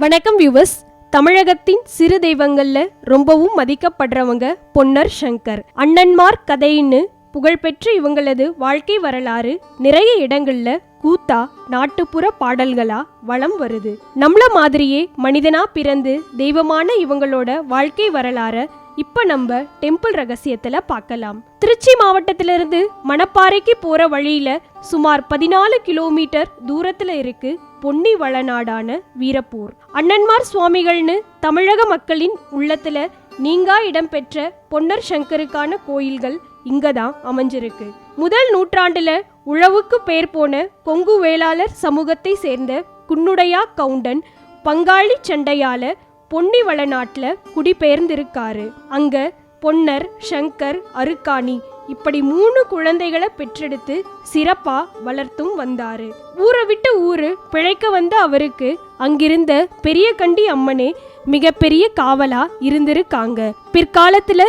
வணக்கம் வியூவர்ஸ் தமிழகத்தின் சிறு தெய்வங்கள்ல ரொம்பவும் மதிக்கப்படுறவங்க பொன்னர் சங்கர். அண்ணன்மார் கதைன்னு புகழ்பெற்ற இவங்களது வாழ்க்கை வரலாறு நிறைய இடங்கள்ல கூத்தா நாட்டுப்புற பாடல்களா வளம் வருது. நம்மள மாதிரியே மனிதனா பிறந்து தெய்வமான இவங்களோட வாழ்க்கை வரலாற இப்ப நம்ம டெம்பிள் ரகசியத்துல பார்க்கலாம். திருச்சி மாவட்டத்திலிருந்து மணப்பாறைக்கு போற வழியில சுமார் பதினாலு கிலோமீட்டர் தூரத்துல இருக்கு பொன்னி வளநாடான வீரப்பூர். அண்ணன்மார் சுவாமிகள்னு தமிழக மக்களின் உள்ளத்துல நீங்கா இடம்பெற்ற பொன்னர் சங்கருக்கான கோயில்கள் இங்கதான் அமைஞ்சிருக்கு. முதல் நூற்றாண்டுல உழவுக்கு பேர் போன கொங்கு வேளாளர் சமூகத்தை சேர்ந்த குன்னுடையா கவுண்டன் பங்காளி சண்டையால பொன்னி வளநாட்டுல குடிபெயர்ந்திருக்காரு. அங்க பொன்னர் சங்கர் அருக்காணி இப்படி மூணு குழந்தைகளை பெற்றெடுத்து சிறப்பா வளர்த்தும் வந்தாரு. ஊரை விட்டு ஊரு பிழைக்க வந்த அவருக்கு அங்கிருந்த பெரிய கண்டி அம்மனே மிகப்பெரிய காவலா இருந்திருக்காங்க. பிற்காலத்துல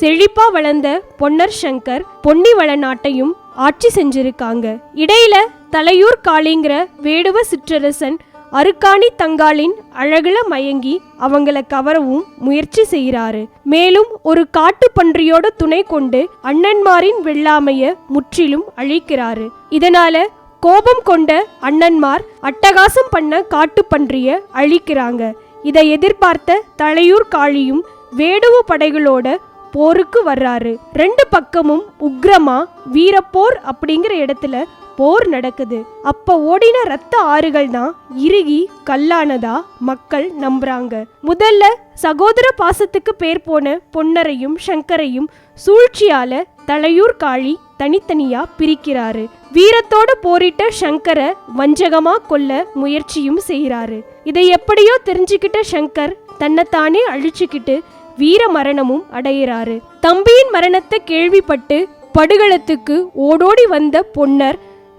செழிப்பா வளர்ந்த பொன்னர் சங்கர் பொன்னி வளநாட்டையும் ஆட்சி செஞ்சிருக்காங்க. இடையில தலையூர் காளிங்கிற வேடுவ சிற்றரசன் அருக்காணி தங்காளின் அழகுல மயங்கி அவங்கள கவரவும் முயற்சி செய்கிறாரு. மேலும் ஒரு காட்டு பன்றியோட துணை கொண்டு அண்ணன்மாரின் வெள்ளாமைய முற்றிலும் அழிக்கிறாரு. இதனால கோபம் கொண்ட அண்ணன்மார் அட்டகாசம் பண்ண காட்டு பன்றிய அழிக்கிறாங்க. இதை எதிர்பார்த்த தலையூர் காளியும் வேடுவ படைகளோட போருக்கு வர்றாரு. ரெண்டு பக்கமும் உக்ரமா வீரப்போர் அப்படிங்கிற இடத்துல போர் நடக்குது. அப்ப ஓடின ரத்த ஆறுகள் தான் இறுகி கல்லானதா மக்கள் நம்புறாங்க. முதல்ல சகோதர பாசத்துக்கு பேர் போன பொன்னரையும் சங்கரையும் சூழ்ச்சியால தலையூர் காளி தனித்தனியா பிரிக்கிறாரு. வீரத்தோட போரிட்ட சங்கர வஞ்சகமா கொல்ல முயற்சியும் செய்கிறாரு இதை எப்படியோ தெரிஞ்சுக்கிட்ட சங்கர் தன்னைத்தானே அழிச்சுக்கிட்டு வீர மரணமும் அடையிறாரு. தம்பியின் மரணத்தை கேள்விப்பட்டு படுகளத்துக்கு ஓடோடி வந்த பொன்னர்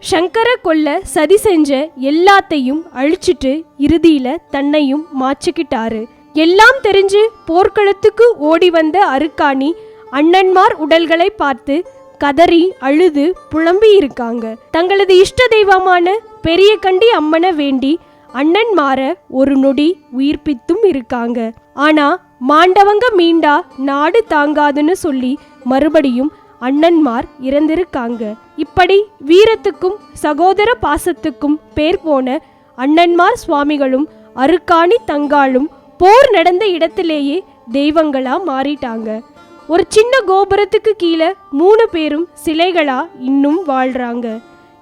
சங்கரை கொல்ல சதி செஞ்ச எல்லாத்தையும் அழிச்சிட்டு இறுதியில தன்னையும் மாச்சிக்கிட்டாரு எல்லாம் தெரிஞ்சு போர்க்களத்துக்கு ஓடி வந்த அருக்காணி அண்ணன்மார் உடல்களை பார்த்து கதறி அழுது புலம்பி இருக்காங்க. தங்களது இஷ்ட தெய்வமான பெரிய கண்டி அம்மனை வேண்டி அண்ணன்மார ஒரு நொடி உயிர்ப்பித்தும் இருக்காங்க. ஆனா மாண்டவங்க மீண்டா நாடு தாங்காதுன்னு சொல்லி மறுபடியும் அண்ணன்மார் இறந்திருக்காங்க. இப்படி வீரத்துக்கும் சகோதர பாசத்துக்கும் பேர் போன அண்ணன்மார் சுவாமிகளும் அருக்காணி தங்காளும் போர் நடந்த இடத்திலேயே தெய்வங்களா மாறிட்டாங்க. ஒரு சின்ன கோபுரத்துக்கு கீழே மூணு பேரும் சிலைகளா இன்னும் வாழ்றாங்க.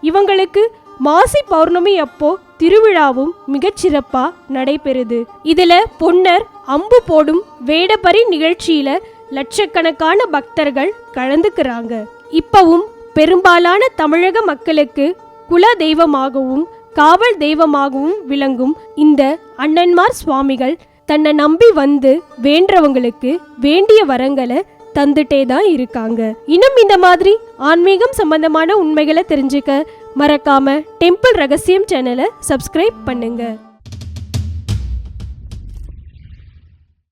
இவங்களுக்கு மாசி பௌர்ணமி அப்போ திருவிழாவும் மிகச்சிறப்பா நடைபெறுது. இதுல பொன்னர் அம்பு போடும் வேடபரி நிகழ்ச்சியில லட்சக்கணக்கான பக்தர்கள் கலந்துக்கிறாங்க. இப்பவும் பெரும்பாலான தமிழக மக்களுக்கு குல தெய்வமாகவும் காவல் தெய்வமாகவும் விளங்கும் இந்த அண்ணன்மார் சுவாமிகள் தன்னை நம்பி வந்து வேண்டவங்களுக்கு வேண்டிய வரங்களை தந்துட்டே தான் இருக்காங்க. இன்னும் இந்த மாதிரி ஆன்மீகம் சம்பந்தமான உண்மைகளை தெரிஞ்சுக்க மறக்காம டெம்பிள் ரகசியம் சேனலை சப்ஸ்கிரைப் பண்ணுங்க.